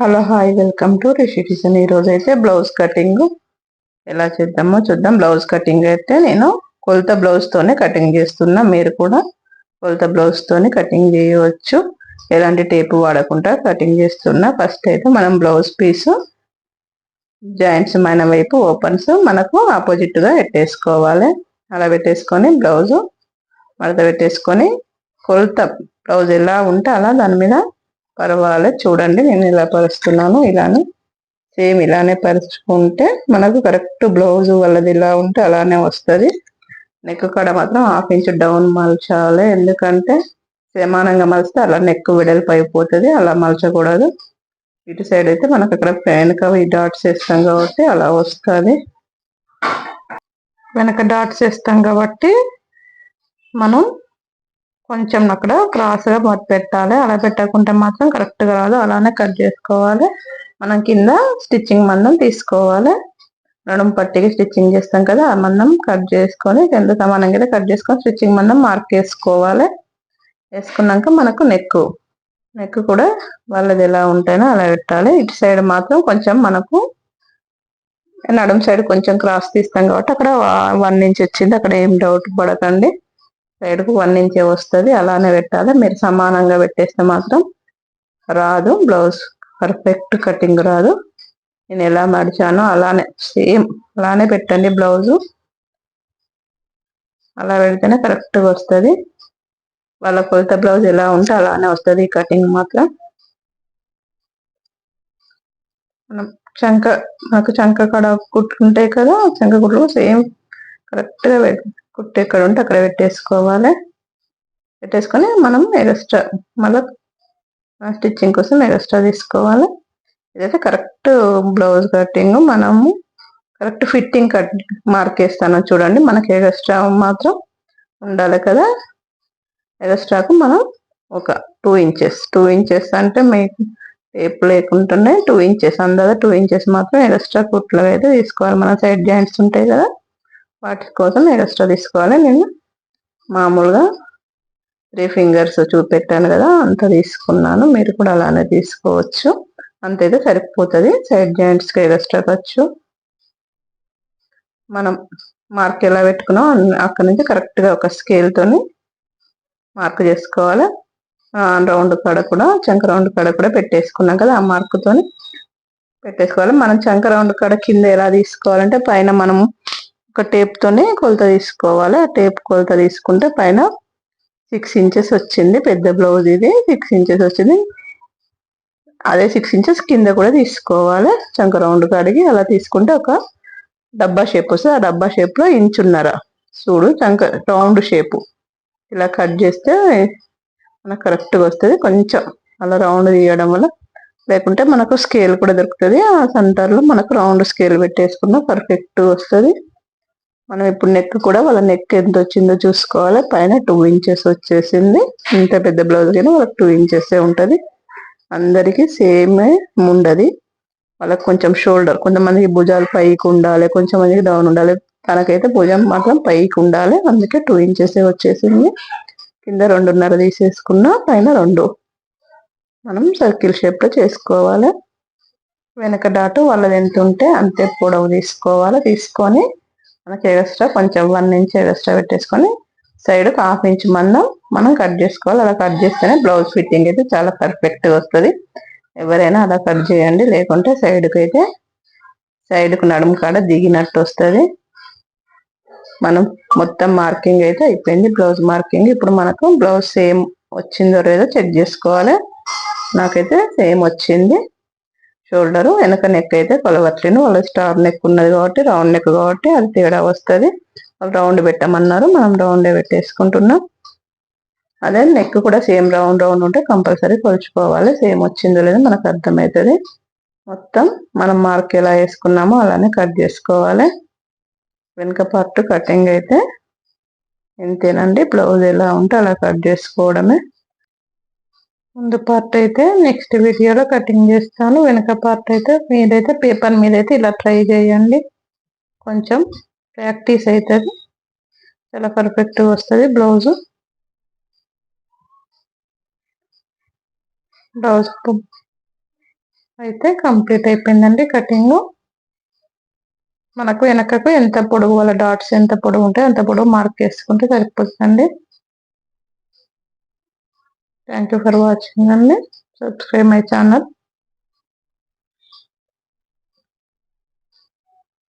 Hello hi welcome to Rishi kitchen. ఈరోజు అయితే blouse cutting. ఎలా చేద్దామో చూద్దాం. బ్లౌజ్ కటింగ్ అయితే నేను కొలత బ్లౌజ్తోనే కటింగ్ చేస్తున్నా. మీరు కూడా కొలత బ్లౌజ్తోనే కటింగ్ చేయవచ్చు. ఎలాంటి టేపు వాడకుండా కటింగ్ చేస్తున్నా. ఫస్ట్ అయితే మనం బ్లౌజ్ పీసు జాయింట్స్ మన వైపు ఓపెన్స్ మనకు ఆపోజిట్గా పెట్టేసుకోవాలి అలా పెట్టేసుకొని బ్లౌజు మడత పెట్టేసుకొని కొలత బ్లౌజ్ ఎలా ఉంటే అలా దాని మీద పర్వాలే చూడండి నేను ఇలా పరుస్తున్నాను ఇలానే. సేమ్ ఇలానే పరుచుకుంటే మనకు కరెక్ట్ బ్లౌజ్ వాళ్ళది ఇలా ఉంటే అలానే వస్తుంది. నెక్ కాడ మాత్రం హాఫ్ ఇంచ్ డౌన్ మలచాలి. ఎందుకంటే సమానంగా మలిస్తే అలా నెక్ వెడల్పు అయిపోతుంది అలా మలచకూడదు. ఇటు సైడ్ అయితే మనకు అక్కడ వెనక ఈ డాట్స్ వేస్తాం కాబట్టి అలా వస్తుంది. వెనక డాట్స్ వేస్తాం కాబట్టి మనం కొంచెం అక్కడ క్రాస్గా మొత్తం పెట్టాలి. అలా పెట్టకుంటే మాత్రం కరెక్ట్గా రాదు. అలానే కట్ చేసుకోవాలి. మనం కింద స్టిచ్చింగ్ మందం తీసుకోవాలి. నడుము పట్టికి స్టిచ్చింగ్ చేస్తాం కదా ఆ మందం కట్ చేసుకొని కింద సమానంగా కట్ చేసుకొని స్టిచ్చింగ్ మందం మార్క్ వేసుకోవాలి వేసుకున్నాక మనకు నెక్ నెక్ కూడా వాళ్ళది ఎలా ఉంటాయో అలా పెట్టాలి. ఇటు సైడ్ మాత్రం కొంచెం మనకు నడుము సైడ్ కొంచెం క్రాస్ తీస్తాం కాబట్టి అక్కడ వన్ ఇంచ్ వచ్చింది. అక్కడ ఏం డౌట్ పడకండి. సైడ్కు వన్ ఇంచే వస్తుంది అలానే పెట్టాలి. మీరు సమానంగా పెట్టేస్తే మాత్రం రాదు. బ్లౌజ్ పర్ఫెక్ట్ కటింగ్ రాదు. నేను ఎలా మడిచానో అలానే సేమ్ అలానే పెట్టండి బ్లౌజు. అలా పెడితేనే కరెక్ట్గా వస్తుంది. వాళ్ళ కొలత బ్లౌజ్ ఎలా ఉంటే అలానే వస్తుంది ఈ కటింగ్ మాత్రం. మనం చంక నాకు చంక కడ కుట్టుకుంటాయి కదా చంక కుట్లు సేమ్ కరెక్ట్గా కుట్టు ఎక్కడ ఉంటే అక్కడ పెట్టేసుకోవాలి. పెట్టేసుకొని మనం ఎగస్ట్రా మళ్ళీ స్టిచ్చింగ్ కోసం ఎగస్ట్రా తీసుకోవాలి. ఇదైతే కరెక్ట్ బ్లౌజ్ కటింగ్ మనము కరెక్ట్ ఫిట్టింగ్ కట్ మార్క్ వేస్తాను చూడండి. మనకి ఎగస్ట్రా మాత్రం ఉండాలి కదా. ఎగస్ట్రాకు మనం ఒక టూ ఇంచెస్ టూ ఇంచెస్ అంటే మీకు టేప్ లేకుండానే టూ ఇంచెస్ అందాక టూ ఇంచెస్ మాత్రం ఎగస్ట్రా కుట్లు అయితే తీసుకోవాలి. మన సైడ్ జాయింట్స్ ఉంటాయి కదా. వాటి కోసం ఎక్స్ట్రా తీసుకోవాలి. నేను మామూలుగా త్రీ ఫింగర్స్ చూపెట్టాను కదా అంత తీసుకున్నాను. మీరు కూడా అలానే తీసుకోవచ్చు. అంతైతే సరిపోతుంది. సైడ్ జాయింట్స్కి ఎక్స్ట్రా ఖర్చు. మనం మార్క్ ఎలా పెట్టుకున్నాం అక్కడ నుంచి కరెక్ట్గా ఒక స్కేల్తోని మార్క్ చేసుకోవాలి. రౌండ్ కడ కూడా చంక రౌండ్ కడ కూడా పెట్టేసుకున్నాం కదా ఆ మార్కుతోని పెట్టేసుకోవాలి. మనం చంక రౌండ్ కడ కింద ఎలా తీసుకోవాలంటే పైన మనం ఒక టేప్తోనే కొలత తీసుకోవాలి. ఆ టేప్ కొలత తీసుకుంటే పైన సిక్స్ ఇంచెస్ వచ్చింది. పెద్ద బ్లౌజ్ ఇది. సిక్స్ ఇంచెస్ వచ్చింది. అదే సిక్స్ ఇంచెస్ కింద కూడా తీసుకోవాలి. చంక రౌండ్ కడిగి అలా తీసుకుంటే ఒక డబ్బా షేప్ వస్తుంది. ఆ డబ్బా షేప్లో ఇంచున్నర. చూడు చంక రౌండ్ షేపు ఇలా కట్ చేస్తే మనకు కరెక్ట్గా వస్తుంది. కొంచెం అలా రౌండ్ తీయడం వల్ల లేకుంటే మనకు స్కేల్ కూడా దొరుకుతుంది. ఆ సెంటర్లో మనకు రౌండ్ స్కేల్ పెట్టేసుకున్న పర్ఫెక్ట్ వస్తుంది. మనం ఇప్పుడు నెక్ కూడా వాళ్ళ నెక్ ఎంత వచ్చిందో చూసుకోవాలి. పైన టూ ఇంచెస్ వచ్చేసింది. ఇంత పెద్ద బ్లౌజ్ కానీ వాళ్ళకి టూ ఇంచెస్ ఉంటుంది. అందరికీ సేమ్ ఉండదు వాళ్ళకి కొంచెం షోల్డర్ కొంతమందికి భుజాలు పైకి ఉండాలి కొంచెం మందికి డౌన్ ఉండాలి. తనకైతే భుజం మాత్రం పైకి ఉండాలి. అందుకే టూ ఇంచెస్ వచ్చేసింది. కింద రెండున్నర తీసేసుకున్నా పైన రెండు. మనం సర్కిల్ షేప్లో చేసుకోవాలి. వెనక డాటు వాళ్ళది ఎంత ఉంటే అంతే పొడవు తీసుకోవాలి. తీసుకొని మనకి ఎగస్ట్రా కొంచెం వన్ ఇంచ్ ఎగస్ట్రా పెట్టేసుకొని సైడ్ హాఫ్ ఇంచ్ మందం మనం కట్ చేసుకోవాలి. అలా కట్ చేస్తేనే బ్లౌజ్ ఫిట్టింగ్ అయితే చాలా పర్ఫెక్ట్గా వస్తుంది. ఎవరైనా అలా కట్ చేయండి. లేకుంటే సైడ్కి అయితే సైడ్కు నడుము కాడ దిగినట్టు వస్తుంది. మనం మొత్తం మార్కింగ్ అయితే అయిపోయింది. బ్లౌజ్ మార్కింగ్ ఇప్పుడు మనకు బ్లౌజ్ సేమ్ వచ్చిందో లేదో చెక్ చేసుకోవాలి. నాకైతే సేమ్ వచ్చింది. షోల్డర్ వెనక నెక్ అయితే కొలవట్లేను వాళ్ళ స్టార్ నెక్ ఉన్నది కాబట్టి రౌండ్ నెక్ కాబట్టి అది తేడా వస్తుంది. వాళ్ళు రౌండ్ పెట్టమన్నారు. మనం రౌండే పెట్టేసుకుంటున్నాం. అదే నెక్ కూడా సేమ్ రౌండ్ రౌండ్ ఉంటే కంపల్సరీ కొలుచుకోవాలి. సేమ్ వచ్చిందో లేదో మనకు అర్థమవుతుంది. మొత్తం మనం మార్క్ ఎలా వేసుకున్నామో అలానే కట్ చేసుకోవాలి. వెనుక పార్ట్ కటింగ్ అయితే ఇంతేనండి. బ్లౌజ్ ఎలా ఉంటే అలా కట్ చేసుకోవడమే. ముందు పార్ట్ అయితే నెక్స్ట్ వీడియోలో కటింగ్ చేస్తాను. వెనక పార్ట్ అయితే మీరైతే పేపర్ మీద అయితే ఇలా ట్రై చేయండి. కొంచెం ప్రాక్టీస్ అవుతుంది చాలా పర్ఫెక్ట్గా వస్తుంది బ్లౌజు బ్లౌజ్ అయితే కంప్లీట్ అయిపోయిందండి కటింగ్ మనకు వెనకకు ఎంత పొడవు వాళ్ళ డాట్స్ ఎంత పొడవు ఉంటే అంత పొడవు మార్క్ చేసుకుంటే సరిపోతుందండి. థ్యాంక్ యూ ఫర్ వాచింగ్ అండి సబ్స్క్రైబ్ మై ఛానల్